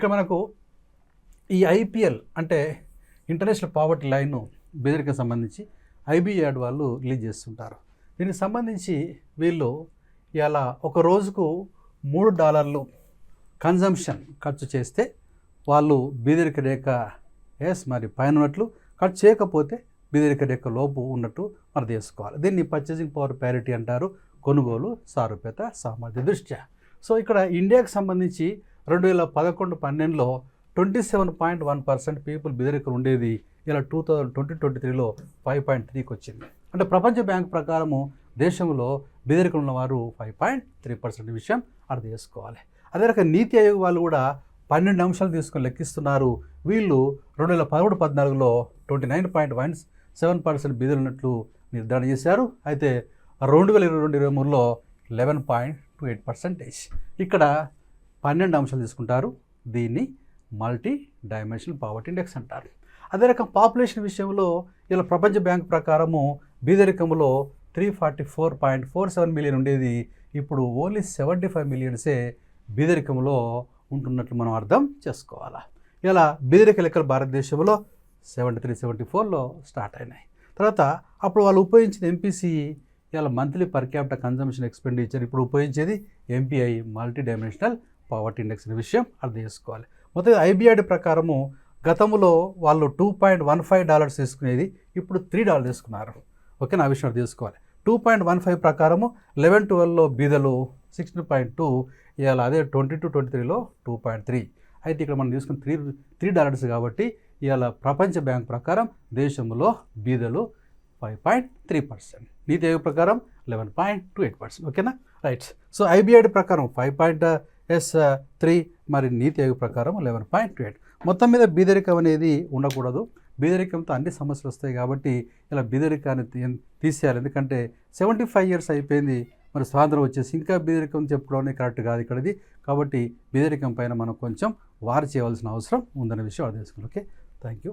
ఇక్కడ మనకు ఈ ఐపీఎల్ అంటే ఇంటర్నేషనల్ పావర్టీ లైన్ బెదిరికి సంబంధించి ఐబీఆడ్ వాళ్ళు రిలీజ్ చేస్తుంటారు. దీనికి సంబంధించి వీళ్ళు ఇలా ఒక రోజుకు మూడు డాలర్లు కన్జంప్షన్ ఖర్చు చేస్తే వాళ్ళు బీదరిక రేఖ ఎస్ మరి పైన ఉన్నట్లు ఖర్చు చేయకపోతే బీదరిక రేఖ లోపు ఉన్నట్టు మనం తీసుకోవాలి దీన్ని పర్చేసింగ్ పవర్ ప్యారిటీ అంటారు. కొనుగోలు సారూప్యత సామర్థ్య దృష్ట్యా. సో ఇక్కడ ఇండియాకి సంబంధించి రెండు వేల పదకొండు పన్నెండులో twenty seven point one percent people బెదిరికలు ఉండేది. ఇలా టూ థౌజండ్ ట్వంటీ ట్వంటీ త్రీలో ఫైవ్ పాయింట్ త్రీకి వచ్చింది అంటే ప్రపంచ బ్యాంక్ ప్రకారము దేశంలో బెదిరికలు ఉన్నవారు ఫైవ్ పాయింట్ త్రీ పర్సెంట్ విషయం అర్థం చేసుకోవాలి. అదే రకంగా నీతి ఆయోగ్ వాళ్ళు కూడా పన్నెండు అంశాలు తీసుకొని లెక్కిస్తున్నారు. వీళ్ళు రెండు వేల పదమూడు పద్నాలుగులో twenty nine point one seven percent బెదిరినట్లు నిర్ధారణ చేశారు. అయితే రెండు వేల ఇరవై రెండు ఇరవై మూడులో eleven point two eight percentage ఇక్కడ పన్నెండు అంశాలు తీసుకుంటారు. దీన్ని మల్టీ డైమెన్షనల్ పావర్టీ ఇండెక్స్ అంటారు. అదే రకం పాపులేషన్ విషయంలో ఇలా ప్రపంచ బ్యాంక్ ప్రకారము బీదరికంలో three forty four point four seven million ఉండేది. ఇప్పుడు ఓన్లీ సెవెంటీ ఫైవ్ మిలియన్సే బీదరికంలో ఉంటున్నట్లు మనం అర్థం చేసుకోవాలా. ఇలా బీదరిక లెక్కలు భారతదేశంలో సెవెంటీ త్రీ సెవెంటీ ఫోర్లో స్టార్ట్ అయినాయి. తర్వాత అప్పుడు వాళ్ళు ఉపయోగించిన ఎంపీసీ ఇలా monthly per capital consumption expenditure ఇప్పుడు ఉపయోగించేది MPI multi dimensional poverty index అనే విషయం అర్థం చేసుకోవాలి. మొత్తం ఐబిఐడి ప్రకారము గతంలో వాళ్ళు two point one five dollars తీసుకునేది ఇప్పుడు త్రీ డాలర్ తీసుకున్నారు. ఓకే నా విషయం అర్థం చేసుకోవాలి. టూ పాయింట్ వన్ ఫైవ్ ప్రకారము లెవెన్ ట్వెల్వ్లో బీదలు సిక్స్టీన్ పాయింట్ టూ ఇవాళ అదే ట్వంటీ టూ ట్వంటీ త్రీలో టూ పాయింట్ త్రీ అయితే ఇక్కడ మనం తీసుకున్న త్రీ త్రీ డాలర్స్ కాబట్టి ఇవాళ ప్రపంచ బ్యాంక్ ప్రకారం దేశంలో బీదలు five point three percent Niti Aayog ప్రకారం eleven point two eight percent ఓకేనా? రైట్. సో ఐబీఐడి ప్రకారం ఫైవ్ పాయింట్ ఎస్ త్రీ మరి నీతి ఆయోగ్ ప్రకారం లెవెన్ పాయింట్ టూ ఎయిట్ మొత్తం మీద బీదరికం అనేది ఉండకూడదు. బీదరికంతో అన్ని సమస్యలు వస్తాయి కాబట్టి ఇలా బీదరికాన్ని తీసేయాలి. ఎందుకంటే సెవెంటీ ఫైవ్ ఇయర్స్ అయిపోయింది. మరి స్వాతంత్రం వచ్చేసి ఇంకా బీదరికం చెప్పుకోవడం కరెక్ట్ కాదు ఇక్కడది. కాబట్టి బీదరికం పైన మనం కొంచెం వారు చేయవలసిన అవసరం ఉందనే విషయం అర్థం చేసుకోవాలి ఓకే? Thank you